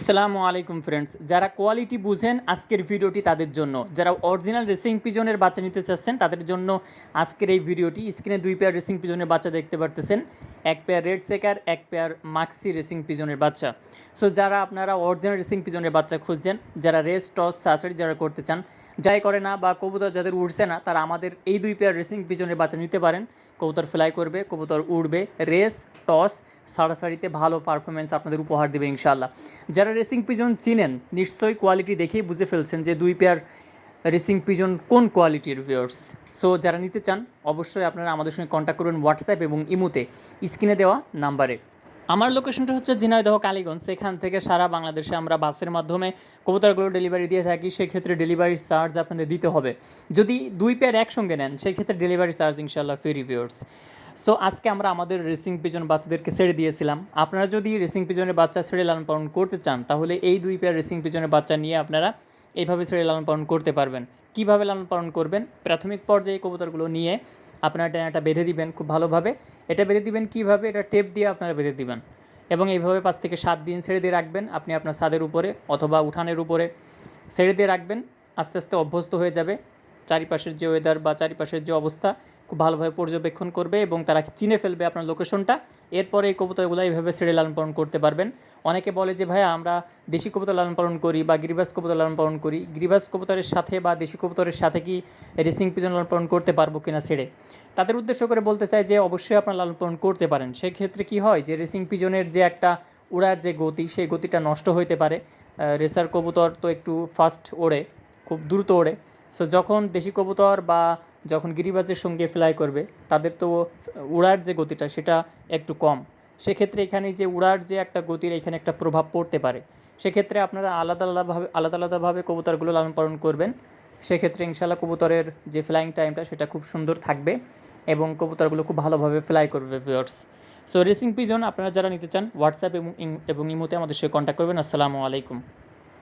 আসসালামু আলাইকুম ফ্রেন্ডস যারা কোয়ালিটি বুঝেন আজকের ভিডিওটি তাদের জন্য। যারা অরিজিনাল রেসিং পিজনের বাচ্চা নিতে চাচ্ছেন, তাদের জন্য আজকের এই ভিডিওটি। স্ক্রিনে দুই পেয়ার রেসিং পিজনের বাচ্চা দেখতে পারতেছেন। এক পেয়ার রেড সেকার এক পেয়ার মাক্সি রেসিং পিজনের বাচ্চা। সো যারা আপনারা অরিজিনাল রেসিং পিজনের বাচ্চা খুঁজছেন, যারা রেস টস সাসারি যারা করতে চান, যাই করে না বা কবুতর যাদের উড়ছে না, তারা আমাদের এই দুই পেয়ার রেসিং পিজনের বাচ্চা নিতে পারেন। কবুতর ফ্লাই করবে, কবুতর উড়বে রেস টস সারাসারিতে ভালো পারফরমেন্স আপনাদের উপহার দেবে ইনশাল্লাহ যারা রেসিং পিজন চিনেন, নিশ্চয়ই কোয়ালিটি দেখেই বুঝে ফেলছেন যে দুই পেয়ার রেসিং পিজন কোন কোয়ালিটির ভিউয়ার্স সো যারা নিতে চান, অবশ্যই আপনারা আমাদের সঙ্গে কন্ট্যাক্ট করবেন হোয়াটসঅ্যাপ এবং ইমুতে। স্ক্রিনে দেওয়া নাম্বারে আমার লোকেশনটা হচ্ছে ঝিনাইদহ, কালীগঞ্জ। সেখান থেকে সারা বাংলাদেশে আমরা বাসের মাধ্যমে কবুতরগুলো ডেলিভারি দিয়ে থাকি। সেক্ষেত্রে ডেলিভারি চার্জ আপনাদের দিতে হবে। যদি দুই পেয়ার একসঙ্গে নেন, সেক্ষেত্রে ডেলিভারি চার্জ ইনশাল্লাহ ফ্রি রিভিউর্স সো আজকে আমরা আমাদের রেসিং পিজন বাচ্চাদেরকে ছেড়ে দিয়েছিলাম। আপনারা যদি রেসিং পিজনের বাচ্চা ছেড়ে লালন পালন করতে চান, তাহলে এই দুই পেয়ার রেসিং পিজনের বাচ্চা নিয়ে আপনারা এইভাবে ছেড়ে লালন পালন করতে পারবেন। কীভাবে লালন পালন করবেন? প্রাথমিক পর্যায়ে কবুতরগুলো নিয়ে আপনারা ডানাটা বেঁধে দিবেন খুব ভালোভাবে। এটা বেঁধে দিবেন কীভাবে? এটা টেপ দিয়ে আপনারা বেঁধে দিবেন। এবং এইভাবে পাঁচ থেকে সাত দিন ছেড়ে দিয়ে রাখবেন আপনি আপনার ছাদের উপরে অথবা উঠানের উপরে। ছেড়ে দিয়ে রাখবেন, আস্তে আস্তে অভ্যস্ত হয়ে যাবে। চারিপাশের যে ওয়েদার বা চারিপাশের যে অবস্থা খুব ভালোভাবে পর্যবেক্ষণ করবে এবং তারা চিনে ফেলবে আপনার লোকেশনটা এরপরে এই কবুতরগুলো এইভাবে ছেড়ে লালন পালন করতে পারবেন। অনেকে বলে যে, ভাইয়া, আমরা দেশি কবুতর লালন পালন করি বা গিরিবাস কবুতর লালন পালন করি। গিরিবাস কবুতরের সাথে বা দেশি কবুতরের সাথে কি রেসিং পিজন লালন পালন করতে পারব কিনা ছেড়ে তাদের উদ্দেশ্য করে বলতে চাই যে, অবশ্যই আপনারা লালন পালন করতে পারেন। সেক্ষেত্রে কি হয় যে রেসিং পিজনের যে একটা উড়ার যে গতি, সেই গতিটা নষ্ট হইতে পারে। রেসার কবুতর তো একটু ফাস্ট ওড়ে, খুব দ্রুত ওড়ে। সো যখন দেশি কবুতর বা যখন গিরিবাজের সঙ্গে ফ্লাই করবে, তাদের তো উড়ার যে গতিটা সেটা একটু কম। সেক্ষেত্রে এখানে যে উড়ার যে একটা গতির এখানে একটা প্রভাব পড়তে পারে। সেক্ষেত্রে আপনারা আলাদা আলাদাভাবে আলাদা আলাদাভাবে কবুতরগুলো লালন পালন করবেন। সেক্ষেত্রে ইনশাল্লাহ কবুতরের যে ফ্লাইং টাইমটা সেটা খুব সুন্দর থাকবে এবং কবুতরগুলো খুব ভালোভাবে ফ্লাই করবে ভিউয়ার্স সো রেসিং পিজন আপনারা যারা নিতে চান হোয়াটসঅ্যাপ এবং এবং ইমোতে আমাদের সঙ্গে কন্ট্যাক্ট করবেন। আসসালামু আলাইকুম।